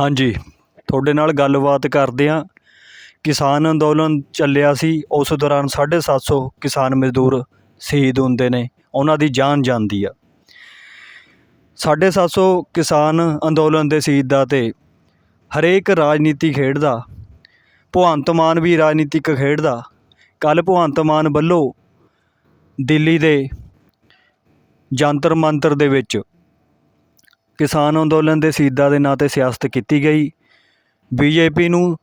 ਹਾਂਜੀ, ਤੁਹਾਡੇ ਨਾਲ ਗੱਲਬਾਤ ਕਰਦੇ ਹਾਂ। ਕਿਸਾਨ ਅੰਦੋਲਨ ਚੱਲਿਆ ਸੀ। ਉਸ ਦੌਰਾਨ 750 ਕਿਸਾਨ ਮਜ਼ਦੂਰ ਸ਼ਹੀਦ ਹੁੰਦੇ ਨੇ। ਉਹਨਾਂ ਦੀ ਜਾਨ ਜਾਂਦੀ ਆ। 750 ਕਿਸਾਨ ਅੰਦੋਲਨ ਦੇ ਸ਼ਹੀਦਾਂ ਤੇ ਹਰੇਕ ਰਾਜਨੀਤੀ ਖੇਡਦਾ। ਭਗਵੰਤ ਮਾਨ ਵੀ ਰਾਜਨੀਤਿਕ ਖੇਡਦਾ। ਕੱਲ ਭਗਵੰਤ ਮਾਨ ਵੱਲੋਂ ਦਿੱਲੀ ਦੇ ਜੰਤਰ ਮੰਤਰ ਦੇ ਵਿੱਚ ਕਿਸਾਨ ਅੰਦੋਲਨ ਦੇ ਸ਼ਹੀਦਾਂ ਦੇ ਨਾਂ ਤੇ ਸਿਆਸਤ ਕੀਤੀ ਗਈ। ਬੀਜੇਪੀ ਨੂੰ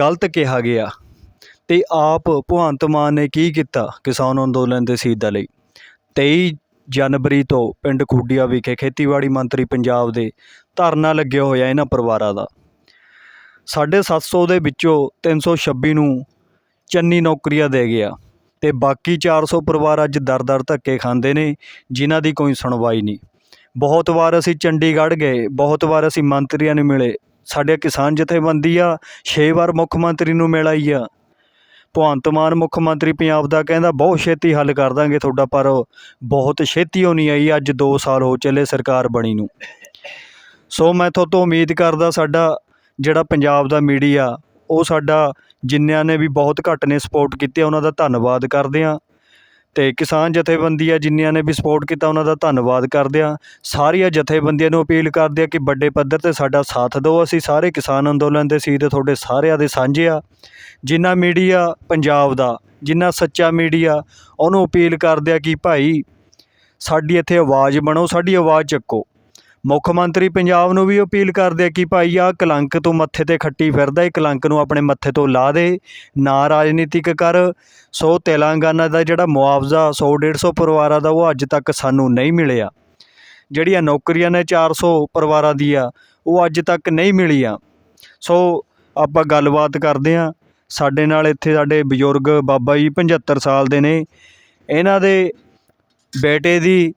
ਗਲਤ ਕਿਹਾ ਗਿਆ ਅਤੇ ਆਪ ਭਗਵੰਤ ਮਾਨ ਨੇ ਕੀ ਕੀਤਾ ਕਿਸਾਨ ਅੰਦੋਲਨ ਦੇ ਸ਼ਹੀਦਾਂ ਲਈ? ਤੇਈ ਜਨਵਰੀ ਤੋਂ ਪਿੰਡ ਖੂਡੀਆ ਵਿਖੇ ਖੇਤੀਬਾੜੀ ਮੰਤਰੀ ਪੰਜਾਬ ਦੇ ਧਰਨਾ ਲੱਗਿਆ ਹੋਇਆ ਇਹਨਾਂ ਪਰਿਵਾਰਾਂ ਦਾ। 750 ਦੇ ਵਿੱਚੋਂ 326 ਨੂੰ ਚੰਨੀ ਨੌਕਰੀਆਂ ਦੇ ਗਿਆ ਤੇ ਬਾਕੀ 400 ਪਰਿਵਾਰ ਅੱਜ ਦਰ-ਦਰ ਧੱਕੇ ਖਾਂਦੇ ਨੇ, ਜਿਨ੍ਹਾਂ ਦੀ ਕੋਈ ਸੁਣਵਾਈ ਨਹੀਂ। ਬਹੁਤ ਵਾਰ ਅਸੀਂ ਚੰਡੀਗੜ੍ਹ ਗਏ, ਬਹੁਤ ਵਾਰ ਅਸੀਂ ਮੰਤਰੀਆਂ ਨੂੰ ਮਿਲੇ। ਸਾਡੇ ਕਿਸਾਨ ਜਥੇਬੰਦੀ ਆ, ਛੇ ਵਾਰ ਮੁੱਖ ਮੰਤਰੀ ਨੂੰ ਮਿਲ ਆਈ ਆ। ਭਗਵੰਤ ਮਾਨ ਮੁੱਖ ਮੰਤਰੀ ਪੰਜਾਬ ਦਾ ਕਹਿੰਦਾ, ਬਹੁਤ ਛੇਤੀ ਹੱਲ ਕਰ ਦਾਂਗੇ ਤੁਹਾਡਾ, ਪਰ ਬਹੁਤ ਛੇਤੀ ਉਹ ਨਹੀਂ ਆਈ, ਅੱਜ 2 ਸਾਲ ਹੋ ਚੱਲੇ ਸਰਕਾਰ ਬਣੀ ਨੂੰ। ਸੋ ਮੈਂ ਤੁਹਾਤੋਂ ਉਮੀਦ ਕਰਦਾ, ਸਾਡਾ ਜਿਹੜਾ ਪੰਜਾਬ ਦਾ ਮੀਡੀਆ, ਉਹ ਸਾਡਾ ਜਿਨ੍ਹਾਂ ਨੇ ਵੀ ਬਹੁਤ ਘੱਟ ਨੇ ਸਪੋਰਟ ਕੀਤੀ, ਉਹਨਾਂ ਦਾ ਧੰਨਵਾਦ ਕਰਦੇ ਹਾਂ। ਅਤੇ ਕਿਸਾਨ ਜਥੇਬੰਦੀ ਆ ਜਿਨ੍ਹਾਂ ਨੇ ਵੀ ਸਪੋਰਟ ਕੀਤਾ, ਉਹਨਾਂ ਦਾ ਧੰਨਵਾਦ ਕਰਦੇ ਆ ਸਾਰੀਆਂ ਜਥੇਬੰਦੀਆਂ ਨੂੰ ਅਪੀਲ ਕਰਦੇ ਆ ਕਿ ਵੱਡੇ ਪੱਧਰ ਤੇ ਸਾਡਾ ਸਾਥ ਦਿਓ। ਅਸੀਂ ਸਾਰੇ ਕਿਸਾਨ ਅੰਦੋਲਨ ਦੇ ਸ਼ਹੀਦ ਤੁਹਾਡੇ ਸਾਰਿਆਂ ਦੇ ਸਾਂਝੇ ਆ ਜਿੰਨਾ ਮੀਡੀਆ ਪੰਜਾਬ ਦਾ, ਜਿੰਨਾ ਸੱਚਾ ਮੀਡੀਆ, ਉਹਨੂੰ ਅਪੀਲ ਕਰਦੇ ਆ ਕਿ ਭਾਈ ਸਾਡੀ ਇੱਥੇ ਆਵਾਜ਼ ਬਣੋ, ਸਾਡੀ ਆਵਾਜ਼ ਚੱਕੋ। ਮੁੱਖ ਮੰਤਰੀ ਪੰਜਾਬ ਨੂੰ ਵੀ ਅਪੀਲ ਕਰਦੇ ਆ ਕਿ ਭਾਈ ਆ ਕਲੰਕ ਤੋਂ ਮੱਥੇ ਤੇ ਖੱਟੀ ਫਿਰਦਾ, ਇਹ ਕਲੰਕ ਨੂੰ ਆਪਣੇ ਮੱਥੇ ਤੋਂ ਲਾ ਦੇ, ਨਾ ਰਾਜਨੀਤਿਕ ਕਰ। ਸੋ ਤੇਲੰਗਾਨਾ ਦਾ ਜਿਹੜਾ ਮੁਆਵਜ਼ਾ 100 150 ਪਰਿਵਾਰਾਂ ਦਾ ਉਹ ਅੱਜ ਤੱਕ ਸਾਨੂੰ ਨਹੀਂ ਮਿਲਿਆ। ਜਿਹੜੀਆਂ ਨੌਕਰੀਆਂ ਨੇ 400 ਪਰਿਵਾਰਾਂ ਦੀਆਂ, ਉਹ ਅੱਜ ਤੱਕ ਨਹੀਂ ਮਿਲੀਆਂ। ਸੋ ਆਪਾਂ ਗੱਲਬਾਤ ਕਰਦੇ ਹਾਂ। ਸਾਡੇ ਨਾਲ ਇੱਥੇ ਸਾਡੇ ਬਜ਼ੁਰਗ ਬਾਬਾ ਜੀ 75 ਸਾਲ ਦੇ ਨੇ। ਇਹਨਾਂ ਦੇ ਬੇਟੇ ਦੀ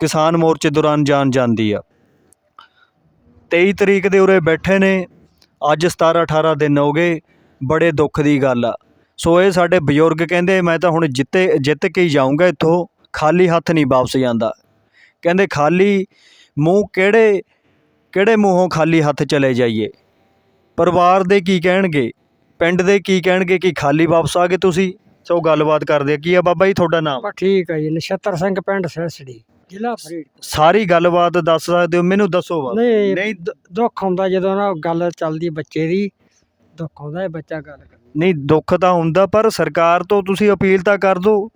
ਕਿਸਾਨ ਮੋਰਚੇ ਦੌਰਾਨ ਜਾਨ ਜਾਂਦੀ ਆ। 23 ਤਰੀਕ ਦੇ ਉਰੇ ਬੈਠੇ ਨੇ, ਅੱਜ 17 18 ਦਿਨ ਹੋ ਗਏ, ਬੜੇ ਦੁੱਖ ਦੀ ਗੱਲ ਆ। ਸੋ ਇਹ ਸਾਡੇ ਬਜ਼ੁਰਗ ਕਹਿੰਦੇ, ਮੈਂ ਤਾਂ ਹੁਣ ਜਿੱਤੇ, ਜਿੱਤ ਕੇ ਹੀ ਜਾਊਂਗਾ ਇੱਥੋਂ, ਖਾਲੀ ਹੱਥ ਨਹੀਂ ਵਾਪਸ ਜਾਂਦਾ। ਕਹਿੰਦੇ, ਖਾਲੀ ਮੂੰਹ ਕਿਹੜੇ ਕਿਹੜੇ ਮੂੰਹੋਂ ਖਾਲੀ ਹੱਥ ਚਲੇ ਜਾਈਏ? ਪਰਿਵਾਰ ਦੇ ਕੀ ਕਹਿਣਗੇ? ਪਿੰਡ ਦੇ ਕੀ ਕਹਿਣਗੇ ਕਿ ਖਾਲੀ ਵਾਪਸ ਆ ਗਏ ਤੁਸੀਂ? ਸੋ ਗੱਲਬਾਤ ਕਰਦੇ ਆ। ਕੀ ਆ ਬਾਬਾ ਜੀ, ਤੁਹਾਡਾ ਨਾਮ? ਠੀਕ ਹੈ ਜੀ, ਨਛੱਤਰ ਸਿੰਘ ਪਿੰਡ ਸੈਸੜੀ ਜ਼ਿਲ੍ਹਾ ਫਰੀਦਕੋਟ। ਸਾਰੀ ਗੱਲਬਾਤ ਦੱਸ ਸਕਦੇ ਹੋ ਮੈਨੂੰ ਦੱਸੋ ਵਾ ਨਹੀਂ ਨਹੀਂ ਦ- ਦੁੱਖ ਹੁੰਦਾ ਜਦੋਂ ਨਾ ਗੱਲ ਚੱਲਦੀ ਬੱਚੇ ਦੀ ਦੁੱਖ ਹੁੰਦਾ ਹੈ ਬੱਚਾ ਗੱਲ ਕਰ ਨਹੀਂ ਦੁੱਖ ਤਾਂ ਹੁੰਦਾ ਪਰ ਸਰਕਾਰ ਤੋਂ ਤੁਸੀਂ ਅਪੀਲ ਤਾਂ ਕਰ ਦਿਓ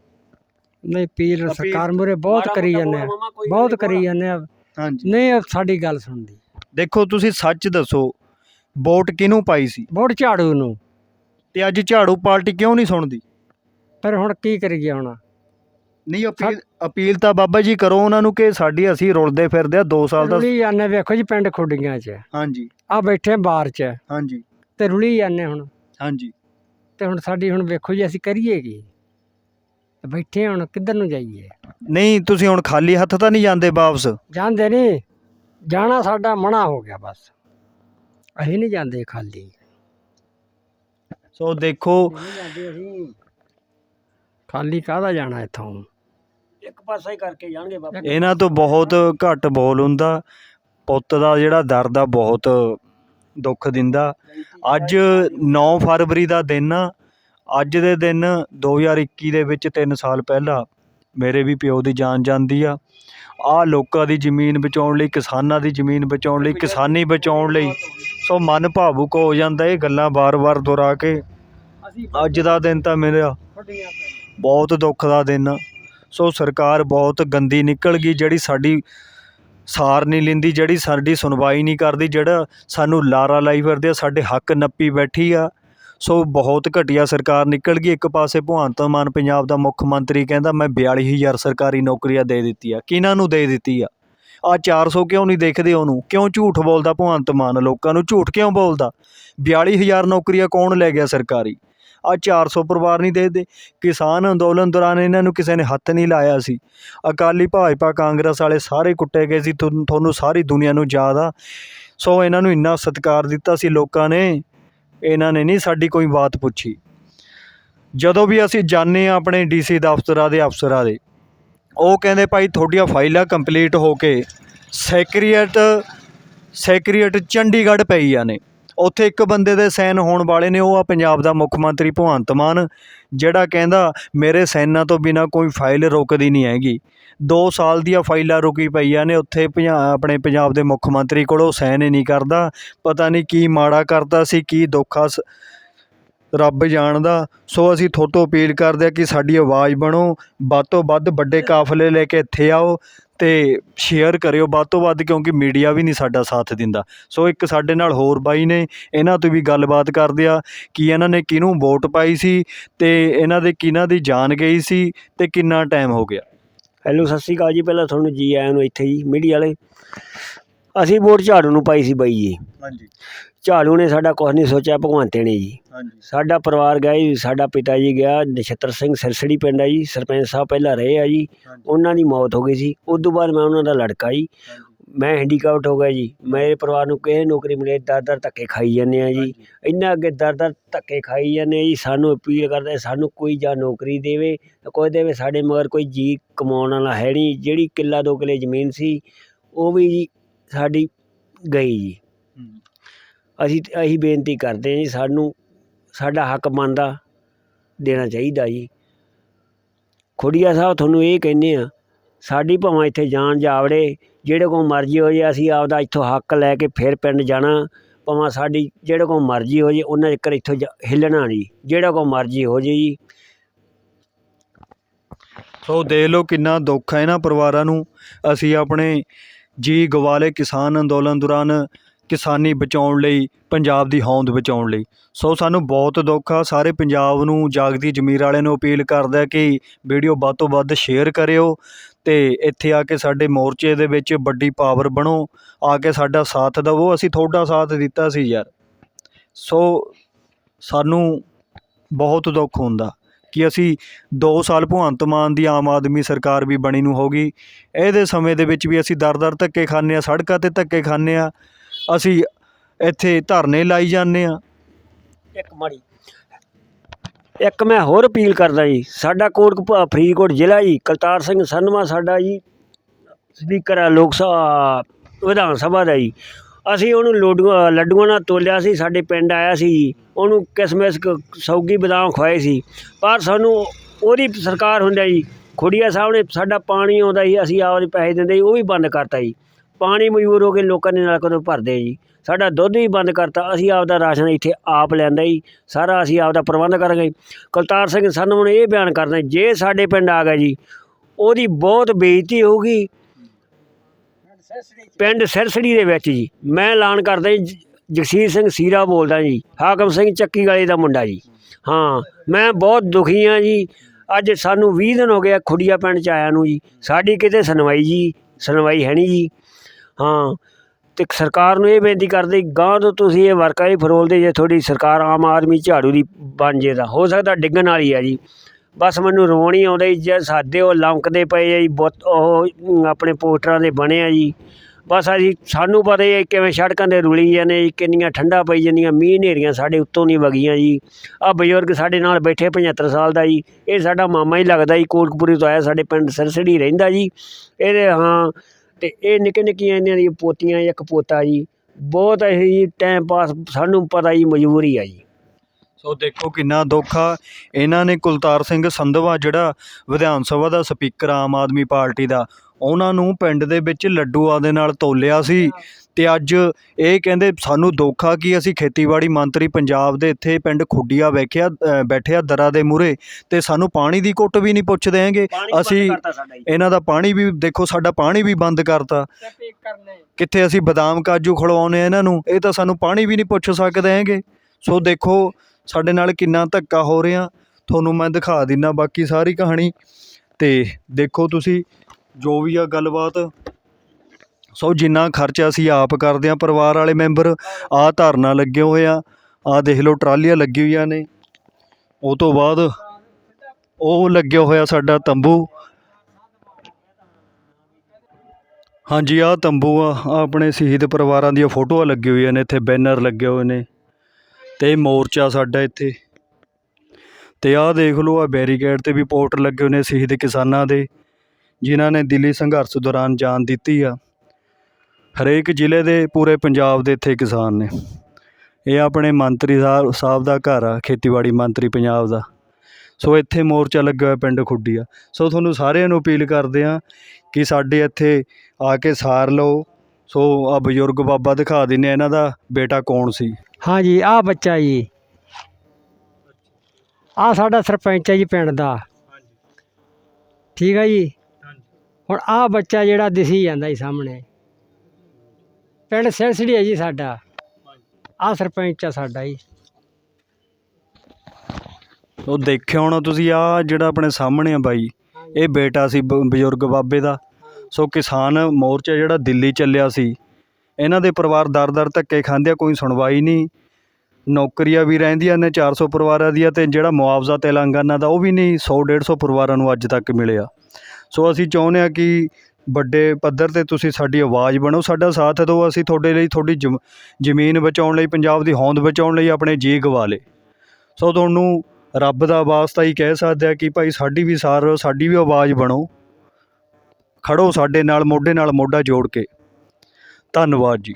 ਨਹੀਂ ਪੀਰ ਅਪੀਲ- ਸਰਕਾਰ ਮੁਰੇ ਬਹੁਤ ਕਰੀ ਜਾਂਦੇ ਆ। ਬਹੁਤ ਕਰੀ ਜਾਂਦੇ ਆ। ਹਾਂਜੀ। ਨਹੀਂ ਉਹ ਸਾਡੀ ਗੱਲ ਸੁਣਦੀ। ਦੇਖੋ ਤੁਸੀਂ ਸੱਚ ਦੱਸੋ ਵੋਟ ਕਿਹਨੂੰ ਪਾਈ ਸੀ? ਵੋਟ ਝਾੜੂ ਨੂੰ। ਤੇ ਅੱਜ ਝਾੜੂ ਪਾਰਟੀ ਕਿਉਂ ਨਹੀਂ ਸੁਣਦੀ? ਪਰ ਹੁਣ ਕੀ ਕਰੀਏ ਹੁਣ? ਨਹੀਂ ਅਪੀਲ ਅਪੀਲ ਤਾਂ ਬਾਬਾ ਜੀ ਕਰੋ ਉਹਨਾਂ ਨੂੰ ਕਿ ਸਾਡੀ ਅਸੀਂ ਰੁਲਦੇ ਫਿਰਦੇ ਆ 2 ਸਾਲ ਦਾ ਰੁਲੀ ਜਾਂਦੇ ਵੇਖੋ ਜੀ ਪਿੰਡ ਖੁੱਡੀਆਂ 'ਚ। ਹਾਂਜੀ। ਆ ਬੈਠੇ ਬਾਰ 'ਚ। ਹਾਂਜੀ। ਤੇ ਰੁਲੀ ਜਾਂਦੇ ਹੁਣ। ਹਾਂਜੀ। ਤੇ ਹੁਣ ਸਾਡੀ ਹੁਣ ਵੇਖੋ ਜੀ ਅਸੀਂ ਕਰੀਏ ਕੀ? ਤੇ ਬੈਠੇ ਹੁਣ ਕਿੱਧਰ ਨੂੰ ਜਾਈਏ? ਨਹੀਂ ਤੁਸੀਂ ਹੁਣ ਖਾਲੀ ਹੱਥ ਤਾਂ ਨਹੀਂ ਜਾਂਦੇ ਵਾਪਸ? ਜਾਂਦੇ ਨਹੀਂ ਜਾਣਾ ਸਾਡਾ ਮਨਾ ਹੋ ਗਿਆ ਬਸ। ਅਸੀਂ ਨਹੀਂ ਜਾਂਦੇ ਖਾਲੀ। ਸੋ ਦੇਖੋ। ਨਹੀਂ ਜਾਂਦੇ ਅਸੀਂ। ਖਾਲੀ ਕਾਹਦਾ ਜਾਣਾ ਇੱਥੋਂ? ਇੱਕ ਪਾਸਾ ਹੀ ਕਰਕੇ ਜਾਣਗੇ ਬਾਬਾ ਇਹਨਾਂ ਤੋਂ ਬਹੁਤ ਘੱਟ ਬੋਲ ਹੁੰਦਾ। ਪੁੱਤ ਦਾ ਜਿਹੜਾ ਦਰਦ ਆ ਬਹੁਤ ਦੁੱਖ ਦਿੰਦਾ। ਅੱਜ 9 ਫਰਵਰੀ ਦਾ ਦਿਨ ਆ। ਅੱਜ ਦੇ ਦਿਨ 2021 ਦੇ ਵਿੱਚ 3 ਸਾਲ ਪਹਿਲਾਂ ਮੇਰੇ ਵੀ ਪਿਓ ਦੀ ਜਾਨ ਜਾਂਦੀ ਆ। ਆ ਲੋਕਾਂ ਦੀ ਜ਼ਮੀਨ ਬਚਾਉਣ ਲਈ ਕਿਸਾਨਾਂ ਦੀ ਜ਼ਮੀਨ ਬਚਾਉਣ ਲਈ ਕਿਸਾਨੀ ਬਚਾਉਣ ਲਈ। ਸੋ ਮਨ ਭਾਵੁਕ ਹੋ ਜਾਂਦਾ ਇਹ ਗੱਲਾਂ ਵਾਰ-ਵਾਰ ਦੁਹਰਾ ਕੇ। ਅੱਜ ਦਾ ਦਿਨ ਤਾਂ ਮੇਰਾ ਬਹੁਤ ਦੁੱਖ ਦਾ ਦਿਨ ਆ। ਸੋ ਸਰਕਾਰ ਬਹੁਤ ਗੰਦੀ ਨਿਕਲ ਗਈ, ਜਿਹੜੀ ਸਾਡੀ ਸਾਰ ਨਹੀਂ ਲੈਂਦੀ, ਜਿਹੜੀ ਸਾਡੀ ਸੁਣਵਾਈ ਨਹੀਂ ਕਰਦੀ, ਜਿਹੜਾ ਸਾਨੂੰ ਲਾਰਾ ਲਾਈ ਫਿਰਦੇ ਆ, ਸਾਡੇ ਹੱਕ ਨੱਪੀ ਬੈਠੀ ਆ। ਸੋ ਬਹੁਤ ਘਟੀਆ ਸਰਕਾਰ ਨਿਕਲ ਗਈ। ਇੱਕ ਪਾਸੇ ਭਗਵੰਤ ਮਾਨ ਪੰਜਾਬ ਦਾ ਮੁੱਖ ਮੰਤਰੀ ਕਹਿੰਦਾ, ਮੈਂ 42000 ਸਰਕਾਰੀ ਨੌਕਰੀਆਂ ਦੇ ਦਿੱਤੀ ਆ ਕਿਹਨਾਂ ਨੂੰ ਦੇ ਦਿੱਤੀ ਆ? ਆ 400 ਕਿਉਂ ਨਹੀਂ ਦੇਖਦੇ ਉਹਨੂੰ? ਕਿਉਂ ਝੂਠ ਬੋਲਦਾ ਭਗਵੰਤ ਮਾਨ? ਲੋਕਾਂ ਨੂੰ ਝੂਠ ਕਿਉਂ ਬੋਲਦਾ? 42000 ਨੌਕਰੀਆਂ ਕੌਣ ਲੈ ਗਿਆ ਸਰਕਾਰੀ? ਆ 400 ਪਰਿਵਾਰ ਨਹੀਂ ਦੇਖਦੇ। ਕਿਸਾਨ ਅੰਦੋਲਨ ਦੌਰਾਨ ਇਹਨਾਂ ਨੂੰ ਕਿਸੇ ਨੇ ਹੱਥ ਨਹੀਂ ਲਾਇਆ ਸੀ। ਅਕਾਲੀ ਭਾਜਪਾ ਕਾਂਗਰਸ ਵਾਲੇ ਸਾਰੇ ਕੁੱਟੇ ਗਏ ਸੀ। ਤੁਹਾਨੂੰ ਸਾਰੀ ਦੁਨੀਆ ਨੂੰ ਯਾਦ ਆ। ਸੋ ਇਹਨਾਂ ਨੂੰ ਇੰਨਾ ਸਤਿਕਾਰ ਦਿੱਤਾ ਸੀ ਲੋਕਾਂ ਨੇ। ਇਹਨਾਂ ਨੇ ਨਹੀਂ ਸਾਡੀ ਕੋਈ ਬਾਤ ਪੁੱਛੀ। ਜਦੋਂ ਵੀ ਅਸੀਂ ਜਾਂਦੇ ਹਾਂ ਆਪਣੇ ਡੀਸੀ ਦਫ਼ਤਰਾਂ ਦੇ ਅਫਸਰਾਂ ਦੇ, ਉਹ ਕਹਿੰਦੇ, ਭਾਈ, ਤੁਹਾਡੀਆਂ ਫਾਈਲਾਂ ਕੰਪਲੀਟ ਹੋ ਕੇ ਸੈਕਰੀਏਟ ਸੈਕਰੀਏਟ ਚੰਡੀਗੜ੍ਹ ਪਈਆਂ ਨੇ। ਉੱਥੇ ਇੱਕ ਬੰਦੇ ਦੇ ਸਾਈਨ ਹੋਣ ਵਾਲੇ ਨੇ, ਉਹ ਆ ਪੰਜਾਬ ਦਾ ਮੁੱਖ ਮੰਤਰੀ ਭਗਵੰਤ ਮਾਨ, ਜਿਹੜਾ ਕਹਿੰਦਾ, ਮੇਰੇ ਸਾਈਨਾਂ ਤੋਂ ਬਿਨਾ ਕੋਈ ਫਾਈਲ ਰੁਕਦੀ ਨਹੀਂ ਹੈਗੀ। 2 ਸਾਲ ਦੀਆਂ ਫਾਈਲਾਂ ਰੁਕੀ ਪਈਆਂ ਨੇ, ਉੱਥੇ ਪੰਜਾ ਆਪਣੇ ਪੰਜਾਬ ਦੇ ਮੁੱਖ ਮੰਤਰੀ ਕੋਲ ਉਹ ਸਾਈਨ ਹੀ ਨਹੀਂ ਕਰਦਾ। ਪਤਾ ਨਹੀਂ ਕੀ ਮਾੜਾ ਕਰਦਾ ਸੀ, ਕੀ ਦੁੱਖਾ ਸ, ਰੱਬ ਜਾਣਦਾ। ਸੋ ਅਸੀਂ ਤੁਹਾਡੇ ਤੋਂ ਅਪੀਲ ਕਰਦੇ ਹਾਂ ਕਿ ਸਾਡੀ ਆਵਾਜ਼ ਬਣੋ। ਵੱਧ ਤੋਂ ਵੱਧ ਵੱਡੇ ਕਾਫਲੇ ਲੈ ਕੇ ਇੱਥੇ ਆਓ। ਅਤੇ ਸ਼ੇਅਰ ਕਰਿਓ। ਵੱਧ ਤੋਂ ਵੱਧ ਕਿਉਂਕਿ ਮੀਡੀਆ ਵੀ ਨਹੀਂ ਸਾਡਾ ਸਾਥ ਦਿੰਦਾ। ਸੋ ਇੱਕ ਸਾਡੇ ਨਾਲ ਹੋਰ ਬਾਈ ਨੇ ਇਹਨਾਂ ਤੋਂ ਵੀ ਗੱਲਬਾਤ ਕਰਦੇ ਆ ਕਿ ਇਹਨਾਂ ਨੇ ਕਿਹਨੂੰ ਵੋਟ ਪਾਈ ਸੀ ਅਤੇ ਇਹਨਾਂ ਦੇ ਕਿਹਨਾਂ ਦੀ ਜਾਨ ਗਈ ਸੀ ਅਤੇ ਕਿੰਨਾ ਟਾਈਮ ਹੋ ਗਿਆ। ਹੈਲੋ ਸਤਿ ਸ਼੍ਰੀ ਅਕਾਲ ਜੀ। ਪਹਿਲਾਂ ਤੁਹਾਨੂੰ ਜੀ ਆਇਆਂ ਨੂੰ ਇੱਥੇ ਜੀ ਮੀਡੀਆ ਵਾਲੇ। ਅਸੀਂ ਵੋਟ ਝਾੜੂ ਨੂੰ ਪਾਈ ਸੀ ਬਾਈ ਜੀ। ਹਾਂਜੀ। ਝਾੜੂ ਨੇ ਸਾਡਾ ਕੁਛ ਨਹੀਂ ਸੋਚਿਆ ਭਗਵੰਤੇ ਨੇ ਜੀ। ਹਾਂਜੀ। ਸਾਡਾ ਪਰਿਵਾਰ ਗਿਆ ਜੀ ਸਾਡਾ ਪਿਤਾ ਜੀ ਗਿਆ ਨਛੱਤਰ ਸਿੰਘ ਸਿਰਸੜੀ ਪਿੰਡ ਆ ਜੀ ਸਰਪੰਚ ਸਾਹਿਬ ਪਹਿਲਾਂ ਰਹੇ ਆ ਜੀ। ਉਹਨਾਂ ਦੀ ਮੌਤ ਹੋ ਗਈ ਸੀ। ਉਸ ਤੋਂ ਬਾਅਦ ਮੈਂ ਉਹਨਾਂ ਦਾ ਲੜਕਾ ਜੀ। ਮੈਂ ਹੈਂਡੀਕੈਪਟ ਹੋ ਗਿਆ ਜੀ। ਮੇਰੇ ਪਰਿਵਾਰ ਨੂੰ ਕਿਸੇ ਨੌਕਰੀ ਮਿਲੇ ਦਰ ਦਰ ਧੱਕੇ ਖਾਈ ਜਾਂਦੇ ਆ ਜੀ। ਇੰਨਾ ਅੱਗੇ ਦਰ ਦਰ ਧੱਕੇ ਖਾਈ ਜਾਂਦੇ ਆ ਜੀ। ਸਾਨੂੰ ਅਪੀਲ ਕਰਦੇ ਸਾਨੂੰ ਕੋਈ ਜਾਂ ਨੌਕਰੀ ਦੇਵੇ ਕੋਈ ਦੇਵੇ ਸਾਡੇ ਮਗਰ ਕੋਈ ਜੀ ਕਮਾਉਣ ਵਾਲਾ ਹੈ ਨਹੀਂ। ਜਿਹੜੀ ਕਿੱਲਾ ਦੋ ਕਿੱਲੇ ਜ਼ਮੀਨ ਸੀ ਉਹ ਵੀ ਜੀ ਸਾਡੀ ਗਈ ਜੀ। ਅਸੀਂ ਅਸੀਂ ਬੇਨਤੀ ਕਰਦੇ ਹਾਂ ਜੀ ਸਾਨੂੰ ਸਾਡਾ ਹੱਕ ਬਣਦਾ ਦੇਣਾ ਚਾਹੀਦਾ ਜੀ। ਖੁੜੀਆ ਸਾਹਿਬ ਤੁਹਾਨੂੰ ਇਹ ਕਹਿੰਦੇ ਆ ਸਾਡੀ ਭਾਵੇਂ ਇੱਥੇ ਜਾਨ ਜਾਵੜੇ ਜਿਹੜੇ ਕੋਲ ਮਰਜ਼ੀ ਹੋ ਜੇ ਅਸੀਂ ਆਪਦਾ ਇੱਥੋਂ ਹੱਕ ਲੈ ਕੇ ਫਿਰ ਪਿੰਡ ਜਾਣਾ। ਭਾਵੇਂ ਸਾਡੀ ਜਿਹੜੇ ਕੋਲ ਮਰਜ਼ੀ ਹੋ ਜੇ ਉਹਨਾਂ ਦੇ ਇੱਥੋਂ ਜਾ- ਹਿੱਲਣਾ ਨਹੀਂ। ਜਿਹੜਾ ਕੋਲ ਮਰਜ਼ੀ ਹੋ ਜੇ ਜੀ। ਸੋ ਦੇਖ ਲਓ ਕਿੰਨਾ ਦੁੱਖ ਹੈ ਇਹਨਾਂ ਪਰਿਵਾਰਾਂ ਨੂੰ। ਅਸੀਂ ਆਪਣੇ ਜੀ ਗਵਾਲੇ ਕਿਸਾਨ ਅੰਦੋਲਨ ਦੌਰਾਨ ਕਿਸਾਨੀ ਬਚਾਉਣ ਲਈ, ਪੰਜਾਬ ਦੀ ਹੋਂਦ ਬਚਾਉਣ ਲਈ। ਸੋ ਸਾਨੂੰ ਬਹੁਤ ਦੁੱਖ ਆ, ਸਾਰੇ ਪੰਜਾਬ ਨੂੰ ਜਾਗਦੀ ਜ਼ਮੀਰ ਵਾਲਿਆਂ ਨੂੰ ਅਪੀਲ ਕਰਦਾ ਕਿ ਵੀਡੀਓ ਵੱਧ ਤੋਂ ਵੱਧ ਸ਼ੇਅਰ ਕਰਿਓ ਅਤੇ ਇੱਥੇ ਆ ਕੇ ਸਾਡੇ ਮੋਰਚੇ ਦੇ ਵਿੱਚ ਵੱਡੀ ਪਾਵਰ ਬਣੋ, ਆ ਕੇ ਸਾਡਾ ਸਾਥ ਦੇਵੋ। ਅਸੀਂ ਤੁਹਾਡਾ ਸਾਥ ਦਿੱਤਾ ਸੀ ਯਾਰ। ਸੋ ਸਾਨੂੰ ਬਹੁਤ ਦੁੱਖ ਹੁੰਦਾ। ਕਿ ਅਸੀਂ 2 ਸਾਲ ਭਗਵੰਤ ਮਾਨ ਦੀ ਆਮ ਆਦਮੀ ਸਰਕਾਰ ਵੀ ਬਣੀ ਨੂੰ ਹੋ ਗਈ। ਇਹਦੇ ਸਮੇਂ ਦੇ ਵਿੱਚ ਵੀ ਅਸੀਂ ਦਰ-ਦਰ ਧੱਕੇ ਖਾਂਦੇ ਆ ਸੜਕਾਂ ਤੇ ਧੱਕੇ ਖਾਂਦੇ ਆ ਅਸੀਂ ਇੱਥੇ ਧਰਨੇ ਲਾਈ ਜਾਂਦੇ ਆ ਇੱਕ ਮਾੜੀ, ਇੱਕ ਮੈਂ ਹੋਰ ਅਪੀਲ ਕਰਦਾ ਜੀ, ਸਾਡਾ ਕੋਟ ਫਰੀਦਕੋਟ ਜ਼ਿਲ੍ਹਾ ਜੀ ਕਲਤਾਰ ਸਿੰਘ ਸੰਧਵਾ ਸਾਡਾ ਜੀ, ਸਪੀਕਰ ਆ ਲੋਕ ਸਭਾ, ਵਿਧਾਨ ਸਭਾ ਦਾ ਜੀ। ਅਸੀਂ ਉਹਨੂੰ ਲੋਡੂਆਂ, ਲੱਡੂਆਂ ਨਾਲ ਤੋਲਿਆ ਸੀ, ਸਾਡੇ ਪਿੰਡ ਆਇਆ ਸੀ ਜੀ। ਉਹਨੂੰ ਕਿਸਮਿਸ ਕ- ਸੌਗੀ ਬਦਾਮ ਖਵਾਏ ਸੀ। ਪਰ ਸਾਨੂੰ ਉਹਦੀ ਸਰਕਾਰ ਹੁੰਦਾ ਜੀ ਖੁੜੀਆ ਸਾਹਿਬ ਨੇ ਸਾਡਾ ਪਾਣੀ ਆਉਂਦਾ ਜੀ ਅਸੀਂ ਆਪਦੇ ਪੈਸੇ ਦਿੰਦੇ ਜੀ ਉਹ ਵੀ ਬੰਦ ਕਰਤਾ ਜੀ। ਪਾਣੀ ਮਜਬੂਰ ਹੋ ਕੇ ਲੋਕਾਂ ਦੇ ਨਲਕੇ ਤੋਂ ਭਰਦੇ ਜੀ। ਸਾਡਾ ਦੁੱਧ ਵੀ ਬੰਦ ਕਰਤਾ, ਅਸੀਂ ਆਪਦਾ ਰਾਸ਼ਨ ਇੱਥੇ ਆਪ ਲੈਂਦਾ ਜੀ। ਸਾਰਾ ਅਸੀਂ ਆਪਦਾ ਪ੍ਰਬੰਧ ਕਰਾਂਗੇ। ਕੁਲਤਾਰ ਸਿੰਘ ਸਾਨੂੰ ਨੇ ਇਹ ਬਿਆਨ ਕਰਦਾ ਜੇ ਸਾਡੇ ਪਿੰਡ ਆ ਗਿਆ ਜੀ, ਉਹਦੀ ਬਹੁਤ ਬੇਇੱਜ਼ਤੀ ਹੋਊਗੀ। ਪਿੰਡ ਸਿਰਸੜੀ ਦੇ ਵਿੱਚ ਜੀ। ਮੈਂ ਐਲਾਨ ਕਰਦਾ ਜੀ, ਜਗਸੀਰ ਸਿੰਘ ਸੀਰਾ ਬੋਲਦਾ ਜੀ, ਹਾਕਮ ਸਿੰਘ ਚੱਕੀ ਵਾਲੇ ਦਾ ਮੁੰਡਾ ਜੀ। ਹਾਂ, ਮੈਂ ਬਹੁਤ ਦੁਖੀ ਹਾਂ ਜੀ। ਅੱਜ ਸਾਨੂੰ 20 ਦਿਨ ਹੋ ਗਏ ਖੁੜੀਆ ਪਿੰਡ ਚ ਆਇਆ ਨੂੰ ਜੀ। ਸਾਡੀ ਕਿਤੇ ਸੁਣਵਾਈ ਜੀ, ਸੁਣਵਾਈ ਹੈ ਨਹੀਂ ਜੀ। ਹਾਂ, ਤੇ ਸਰਕਾਰ ਨੂੰ ਇਹ ਬੇਨਤੀ ਕਰਦੇ ਗਾਂ ਤੋਂ ਤੁਸੀਂ ਇਹ ਵਰਕਾ ਹੀ ਫਰੋਲਦੇ ਜੇ ਤੁਹਾਡੀ ਸਰਕਾਰ ਆਮ ਆਦਮੀ ਝਾੜੂ ਦੀ ਬਣ ਜੇ ਤਾਂ। ਹੋ ਸਕਦਾ ਡਿੱਗਣ ਵਾਲੀ ਆ ਜੀ। ਬਸ ਮੈਨੂੰ ਰੋਣ ਹੀ ਆਉਂਦਾ ਜੀ ਜੇ ਸਾਡੇ ਉਹ ਲੰਕਦੇ ਪਏ ਆ ਜੀ, ਬੁੱਤ ਉਹ ਆਪਣੇ ਪੋਸਟਰਾਂ ਦੇ ਬਣੇ ਆ ਜੀ। ਬਸ ਅਸੀਂ ਸਾਨੂੰ ਪਤਾ ਹੀ ਹੈ ਕਿਵੇਂ ਸੜਕਾਂ 'ਤੇ ਰੁਲੀ ਜਾਂਦੇ ਜੀ, ਕਿੰਨੀਆਂ ਠੰਡਾ ਪਈ ਜਾਂਦੀਆਂ, ਮੀਂਹ ਹਨੇਰੀਆਂ ਸਾਡੇ ਉੱਤੋਂ ਨਹੀਂ ਵਗੀਆਂ ਜੀ। ਆਹ ਬਜ਼ੁਰਗ ਸਾਡੇ ਨਾਲ ਬੈਠੇ 75 ਸਾਲ ਦਾ ਜੀ, ਇਹ ਸਾਡਾ ਮਾਮਾ ਹੀ ਲੱਗਦਾ ਜੀ ਕੋਟਕਪੂਰੇ ਤੋਂ ਆਇਆ ਸਾਡੇ ਪਿੰਡ ਸਰਸੜੀ ਰਹਿੰਦਾ ਜੀ। ਇਹਦੇ ਹਾਂ ਅਤੇ ਇਹ ਨਿੱਕੇ ਨਿੱਕੀਆਂ ਇਹਨਾਂ ਦੀਆਂ ਪੋਤੀਆਂ, ਇੱਕ ਪੋਤਾ ਜੀ। ਬਹੁਤ ਅਸੀਂ ਟਾਈਮ ਪਾਸ ਸਾਨੂੰ ਪਤਾ ਜੀ, ਮਜਬੂਰੀ ਆ ਜੀ। ਸੋ ਦੇਖੋ ਕਿੰਨਾ ਦੁੱਖ ਆ। ਇਹਨਾਂ ਨੇ ਕੁਲਤਾਰ ਸਿੰਘ ਸੰਧਵਾ ਜਿਹੜਾ ਵਿਧਾਨ ਸਭਾ ਦਾ ਸਪੀਕਰ ਆਮ ਆਦਮੀ ਪਾਰਟੀ ਦਾ ਉਹਨਾਂ ਨੂੰ ਪਿੰਡ ਦੇ ਵਿੱਚ ਲੱਡੂਆਂ ਦੇ ਨਾਲ ਤੋਲਿਆ ਸੀ ਤੇ ਅੱਜ ਇਹ ਕਹਿੰਦੇ ਸਾਨੂੰ ਦੁੱਖ ਆ ਕਿ ਅਸੀਂ ਖੇਤੀਬਾੜੀ ਮੰਤਰੀ ਪੰਜਾਬ ਦੇ ਇੱਥੇ ਪਿੰਡ ਖੁੱਡੀਆਂ ਅ, ਬੈਠਿਆ ਦਰਾ ਦੇ ਮੂਹਰੇ ਤੇ ਸਾਨੂੰ ਪਾਣੀ ਦੀ ਘੁੱਟ ਵੀ ਨਹੀਂ ਪੁੱਛਦੇ ਹੈਗੇ ਅਸੀਂ ਇਹਨਾਂ ਦਾ ਪਾਣੀ ਵੀ ਦੇਖੋ ਸਾਡਾ ਪਾਣੀ ਵੀ ਬੰਦ ਕਰਤਾ। ਕਿੱਥੇ ਅਸੀਂ ਬਦਾਮ ਕਾਜੂ ਖਲਵਾਉਨੇ ਆ ਇਹਨਾਂ ਨੂੰ ਇਹ ਤਾਂ ਸਾਨੂੰ ਪਾਣੀ ਵੀ ਨਹੀਂ ਪੁੱਛ ਸਕਦੇ ਹੈਗੇ। ਸੋ ਦੇਖੋ ਸਾਡੇ ਨਾਲ ਕਿੰਨਾ ਧੱਕਾ ਹੋ ਰਿਹਾ, ਤੁਹਾਨੂੰ ਮੈਂ ਦਿਖਾ ਦਿੰਦਾ ਬਾਕੀ ਸਾਰੀ ਕਹਾਣੀ। ਅਤੇ ਦੇਖੋ ਤੁਸੀਂ, ਜੋ ਵੀ ਆ ਗੱਲਬਾਤ, ਸੋ ਜਿੰਨਾ ਖਰਚਾ ਅਸੀਂ ਆਪ ਕਰਦੇ ਆ, ਪਰਿਵਾਰ ਵਾਲੇ ਮੈਂਬਰ ਆ ਧਰਨਾ ਲੱਗੇ ਹੋਏ ਆ ਆ ਦੇਖ ਲਓ ਟਰਾਲੀਆਂ ਲੱਗੀ ਹੋਈਆਂ ਨੇ। ਉਹ ਤੋਂ ਬਾਅਦ ਉਹ ਲੱਗਿਆ ਹੋਇਆ ਸਾਡਾ ਤੰਬੂ। ਹਾਂਜੀ, ਆਹ ਤੰਬੂ ਆ, ਆਹ ਆਪਣੇ ਸ਼ਹੀਦ ਪਰਿਵਾਰਾਂ ਦੀਆਂ ਫੋਟੋਆਂ ਲੱਗੀ ਹੋਈਆਂ ਨੇ, ਇੱਥੇ ਬੈਨਰ ਲੱਗੇ ਹੋਏ ਨੇ। ਤੇ ਮੋਰਚਾ ਸਾਡਾ ਇੱਥੇ। ਤੇ ਆਹ ਦੇਖ ਲਓ ਆ ਬੈਰੀਕੇਡ ਤੇ ਵੀ ਪੋਸਟਰ ਲੱਗੇ ਹੋਏ ਨੇ ਸ਼ਹੀਦ ਕਿਸਾਨਾਂ ਦੇ, ਜਿਨ੍ਹਾਂ ਨੇ ਦਿੱਲੀ ਸੰਘਰਸ਼ ਦੌਰਾਨ ਜਾਨ ਦਿੱਤੀ ਆ। ਹਰੇਕ ਜ਼ਿਲ੍ਹੇ ਦੇ, ਪੂਰੇ ਪੰਜਾਬ ਦੇ ਇੱਥੇ ਕਿਸਾਨ ਨੇ। ਇਹ ਆਪਣੇ ਮੰਤਰੀ ਸਾਹਿਬ ਸਾਹਿਬ ਦਾ ਘਰ ਆ, ਖੇਤੀਬਾੜੀ ਮੰਤਰੀ ਪੰਜਾਬ ਦਾ। ਸੋ ਇੱਥੇ ਮੋਰਚਾ ਲੱਗਿਆ ਹੋਇਆ ਪਿੰਡ ਖੁੱਡੀਆ ਸੋ ਤੁਹਾਨੂੰ ਸਾਰਿਆਂ ਨੂੰ ਅਪੀਲ ਕਰਦੇ ਹਾਂ ਕਿ ਸਾਡੇ ਇੱਥੇ ਆ ਕੇ ਸਾਰ ਲਓ। ਸੋ ਆ ਬਜ਼ੁਰਗ ਬਾਬਾ ਦਿਖਾ ਆ ਇਹਨਾਂ ਦਾ ਬੇਟਾ ਕੌਣ ਸੀ? ਹਾਂ ਜੀ ਆਹ ਬੱਚਾ ਜੀ। ਆਹ ਸਾਡਾ ਸਰਪੰਚ ਹੈ ਜੀ ਪਿੰਡ ਦਾ। ਠੀਕ ਹੈ ਜੀ? ਹੁਣ ਆਹ ਬੱਚਾ ਜਿਹੜਾ ਦਿਸੀ ਜਾਂਦਾ ਜੀ ਸਾਹਮਣੇ। ਪਿੰਡ ਸਿਰਸੜੀ ਹੈ ਜੀ ਸਾਡਾ। ਆਹ ਸਰਪੰਚ ਆ ਸਾਡਾ ਜੀ। ਉਹ ਦੇਖਿਆ ਹੋਣਾ ਤੁਸੀਂ ਆ ਜਿਹੜਾ ਆਪਣੇ ਸਾਹਮਣੇ ਆ ਬਾਈ। ਇਹ ਬੇਟਾ ਸੀ ਬ- ਬਜ਼ੁਰਗ ਬਾਬੇ ਦਾ। ਸੋ ਕਿਸਾਨ ਮੋਰਚਾ ਜਿਹੜਾ ਦਿੱਲੀ ਚੱਲਿਆ ਸੀ, ਇਹਨਾਂ ਦੇ ਪਰਿਵਾਰ ਦਰ-ਦਰ ਧੱਕੇ ਖਾਂਦੇ ਆ, ਕੋਈ ਸੁਣਵਾਈ ਨਹੀਂ। ਨੌਕਰੀਆਂ ਵੀ ਰਹਿੰਦੀਆਂ ਨੇ 400 ਪਰਿਵਾਰਾਂ ਦੀਆਂ ਅਤੇ ਜਿਹੜਾ ਮੁਆਵਜ਼ਾ ਤੇਲੰਗਾਨਾ ਦਾ ਉਹ ਵੀ ਨਹੀਂ 100 150 ਪਰਿਵਾਰਾਂ ਨੂੰ ਅੱਜ ਤੱਕ ਮਿਲਿਆ। ਸੋ ਅਸੀਂ ਚਾਹੁੰਦੇ ਆ ਕਿ ਵੱਡੇ ਪੱਧਰ ਤੇ ਤੁਸੀਂ ਸਾਡੀ ਆਵਾਜ਼ ਬਣੋ ਸਾਡਾ ਸਾਥ ਦਿਓ, ਅਸੀਂ ਤੁਹਾਡੇ ਲਈ, ਤੁਹਾਡੀ ਜ਼ਮ- ਜ਼ਮੀਨ ਬਚਾਉਣ ਲਈ, ਪੰਜਾਬ ਦੀ ਹੋਂਦ ਬਚਾਉਣ ਲਈ ਆਪਣੇ ਜੀ ਗਵਾ ਲਏ। ਸੋ ਤੁਹਾਨੂੰ ਰੱਬ ਦਾ ਵਾਸਤਾ ਹੀ ਕਹਿ ਸਕਦੇ ਆ ਕਿ ਭਾਈ ਸਾਡੀ ਵੀ ਸਾਰ, ਸਾਡੀ ਵੀ ਆਵਾਜ਼ ਬਣੋ ਖੜੋ ਸਾਡੇ ਨਾਲ ਮੋਢੇ ਨਾਲ ਮੋਢਾ ਜੋੜ ਕੇ। ਧੰਨਵਾਦ ਜੀ।